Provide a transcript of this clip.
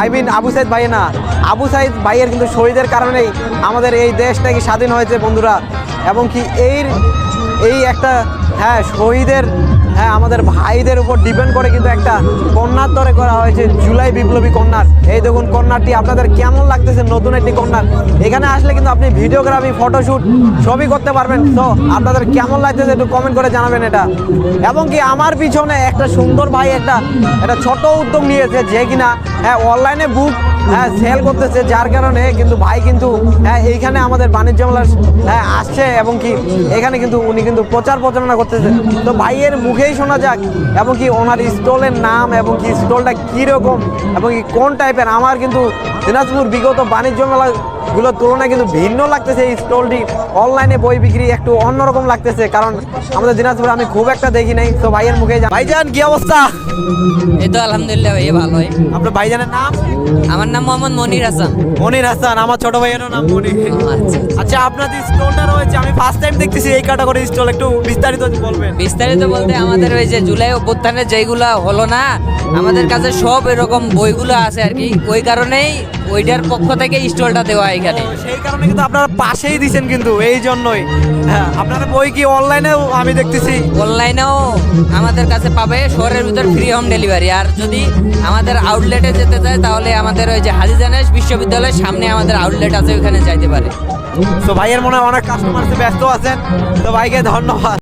I mean Abu Saeed ভাই না। আবু সাইদ ভাইয়ের কিন্তু শহীদের কারণেই আমাদের এই দেশ নাকি স্বাধীন হয়েছে বন্ধুরা। এবং কি এই এই একটা হ্যাঁ শহীদের হ্যাঁ আমাদের ভাইদের উপর ডিপেন্ড করে কিন্তু একটা কন্যার তরে করা হয়েছে, জুলাই বিপ্লবী কন্যার। এই দেখুন কন্যাটি, আপনাদের কেমন লাগতেছে নতুন একটি কন্যার? এখানে আসলে কিন্তু আপনি ভিডিওগ্রাফি ফটোশ্যুট সবই করতে পারবেন। তো আপনাদের কেমন লাগতেছে একটু কমেন্ট করে জানাবেন এটা। এবং কি আমার পিছনে একটা সুন্দর ভাই, একটা একটা ছোট উদ্যোগ নিয়েছে যে কিনা হ্যাঁ অনলাইনে বুক হ্যাঁ সেল করতেছে, যার কারণে কিন্তু ভাই কিন্তু হ্যাঁ এইখানে আমাদের বাণিজ্য মেলা হ্যাঁ আসছে এবং কি এখানে কিন্তু উনি কিন্তু প্রচার প্রচারণা করতেছে। তো ভাইয়ের মুখেই শোনা যাক, এবং কি ওনার স্টলের নাম এবং কি স্টলটা কীরকম, এবং কি কোন টাইপের আমার কিন্তু দিনাজপুর বিগত বাণিজ্য মেলা গুলোর তুলনায় কিন্তু ভিন্ন লাগতেছে এই স্টলটি। অনলাইনে বই বিক্রি একটু অন্যরকম লাগতেছে কারণ আমাদের দিনাজপুরে আমি খুব একটা দেখি নাই তো ভাইয়ের মুখে ভাইজান কি অবস্থা? এই তো আলহামদুলিল্লাহ ভাই ভালো হয়। আপনার ভাইজানের নাম? আমার নাম মোহাম্মদ মনির হাসান। মনির হাসান আমার ছোট ভাইয়েরও নাম মনির। আচ্ছা। আচ্ছা আপনাদের স্টলটা রয়েছে আমি ফার্স্ট টাইম দেখতেছি এই ক্যাটাগরি স্টল একটু বিস্তারিত বলবেন। বিস্তারিত বলতে আমাদের ওই যে জুলাই অভ্যুত্থানের যেগুলা হলো না আমাদের কাছে সব এরকম বইগুলো আছে আর কি। ওই কারণেই ওইটার পক্ষ থেকে স্টলটা দেওয়া এখানে সেই কারণে কিন্তু আপনারা পাশেই দিছেন কিন্তু এই জন্যই। হ্যাঁ আপনারা বই কি অনলাইনেও আমি দেখতেছি? অনলাইনেও আমাদের কাছে পাবে শহরের ভিতর ফ্রি হোম ডেলিভারি আর যদি আমাদের আউটলেটে যেতে চায় তাহলে আমাদের ওই যে হাজি জানেশ বিশ্ববিদ্যালয়ের সামনে আমাদের আউটলেট আছে ওখানে যাইতে পারে। তো ভাইয়ের মনে হয় অনেক কাস্টমার ব্যস্ত আছেন। তো ভাইকে ধন্যবাদ।